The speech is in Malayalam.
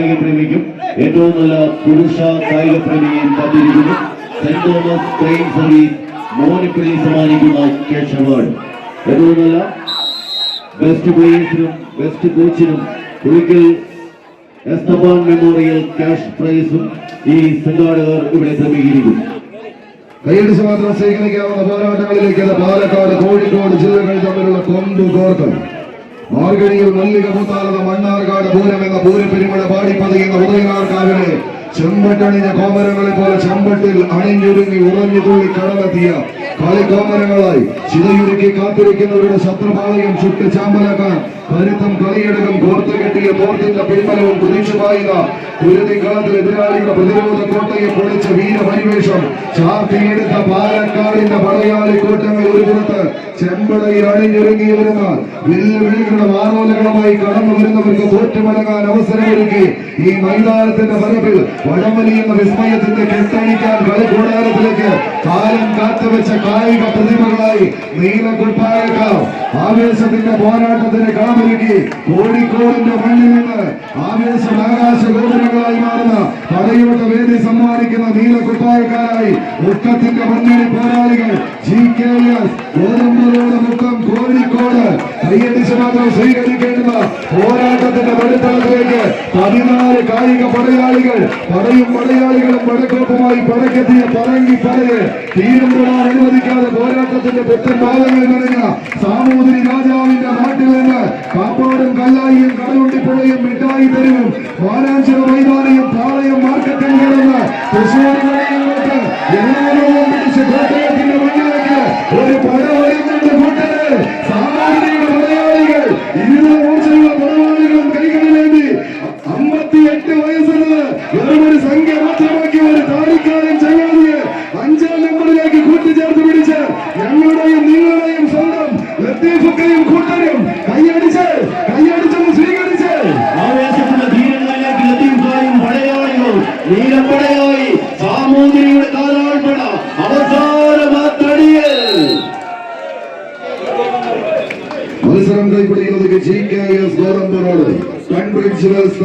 കായിക പ്രേമിക്കും ഏറ്റവും നല്ല പുരുഷ കായിക പ്രേമിയും തന്നിരിക്കുന്നു. Saint Thomas train service Monippally സമ്മാനിക്കുന്ന ക്യാഷ് അവാർഡ്. ഏറ്റവും നല്ല ബെസ്റ്റ് പ്ലേയേഴ്സിനും ബെസ്റ്റ് കോച്ചിനും പുളിക്കൽ എസ്തബാൻ മെമ്മോറിയൽ ക്യാഷ് പ്രൈസും ഈ സംഘാടകർ ഇവിടെ ക്രമീകരിക്കും കൈയടിച്ച് മാത്രം സ്വീകരിക്കാവുന്ന പോരാട്ടങ്ങളിലേക്ക് പാലക്കാട് കോഴിക്കോട് ജില്ലകൾ തമ്മിലുള്ള കൊമ്പ് കോർക്കം. മാർഗഴിയിൽ മല്ലിക മുത്താലത മണ്ണാർക്കാട് പൂരം എന്ന പൂരപ്പെരുമഴ പാടിപ്പതിയുന്ന ഉദയനാർക്കാവിനെ ചെമ്പട്ടണിഞ്ഞ കോമരങ്ങളെ പോലെ ചെമ്പട്ടിൽ അണിഞ്ഞൊരുങ്ങി ഉറഞ്ഞു തുള്ളി കടന്നെത്തിയ കളിക്കോമരങ്ങളായി ചിതയുരുക്കി കാത്തിരിക്കുന്നവരുടെ ശത്രുപാളയം ചുട്ട് ചാമ്പലാക്കാൻ കരുത്തും കളിയെടുക്കും കോർത്തു കെട്ടിയ തോർത്തിന്റെ പിൻബലവും കുതിച്ചുപായുക കുരുതി കളത്തിൽ എതിരാളിയുടെ പ്രതിരോധ കോട്ടയെ പൊളിച്ച വീരപരിവേഷം ചാർത്തിയെടുത്ത പാലക്കാടിന്റെ പടയാളി കൂട്ടങ്ങൾ ഒരു പുറത്ത് ചെമ്പടയിൽ അണിഞ്ഞൊരുങ്ങി വരുന്ന വെല്ലുവിളികളുടെ വാറോലകളുമായി കടന്നു വരുന്നവർക്ക് തോറ്റുമടങ്ങാൻ അവസരമൊരുക്കി ഈ മൈതാനത്തിന്റെ പരപ്പിൽ വടംവലിയുന്ന വിസ്മയത്തിന്റെ കെട്ടടിക്കാൻ കളിക്കൂടാരത്തിലേക്ക് കാലം കാത്തുവെച്ച കായിക പ്രതിഭകളായി നീലക്കുപ്പായക്കാർ ആവേശത്തിന്റെ പോരാട്ടത്തിന് കളമൊരുക്കി കോഴിക്കോടിന്റെ മണ്ണിൽ നിന്ന് ആവേശം ആകാശ ഗോപുരങ്ങളായി മാറുന്ന പടയോട്ട വേദി സമ്മാനിക്കുന്ന നീലക്കുപ്പായക്കാരായി മുക്കത്തിന്റെ മണ്ണിൽ പോരാളികൾ G K S ഗോതമ്പലോട് Mukkam Kozhikode കൈയടിച്ച് മാത്രം സ്വീകരിക്കേണ്ടുന്ന പോരാട്ടത്തിന്റെ വെളിത്തളത്തിലേക്ക് പതിനാല് കായിക പടയാളികൾ പടയും പടയാളികളും പടക്കോപ്പുമായി പടക്കെത്തിയ പറങ്കി പടയെ തീരം തൊടാൻ അനുവദിക്കാതെ പോരാട്ടത്തിന്റെ പെറ്റൻ ഭാഗങ്ങളിൽ നിറഞ്ഞ സാമൂതിരി രാജാവിന്റെ നാട്ടിൽ നിന്ന് കാപ്പാടും കല്ലായിയും കടലുണ്ടിപ്പുഴയും മിഠായി തെരുവും വാരാഞ്ചിറ മൈതാനിയും പാളയം മാർക്കറ്റും കിടന്ന് തൃശ്ശൂർ വഴിയിലോട്ട് എല്ലാവരും പിടിച്ച് കോട്ടയത്തിന്റെ മണ്ണിലേക്ക് ഒരു പട മാത്രമാക്കി ഒരു താടിക്കാരൻ അഞ്ചാം നമ്പറിലേക്ക് കൂട്ടിച്ചേർത്ത് ഞങ്ങളുടെയും നിങ്ങളുടെയും സ്വന്തം ലത്തീഫുക്കയും കൂട്ടരും കൈയടിച്ച് കൈയടിച്ചൊന്ന് സ്വീകരിച്ച്. ആവേശത്തിന്റെ ധീരങ്ങളിലേക്ക് ലത്തീഫായും പടയാളികളും നീലപ്പടയായി സാമൂതിരിയുടെ കാലാൾപ്പട അവസാന മാത്തടിയിൽ മത്സരം കൈപ്പിടിക്കുന്നത് ജി കെ എസ് ഗോതമ്പ് റോഡ് കൺബ്രിഡ്ജ് വെൽസ്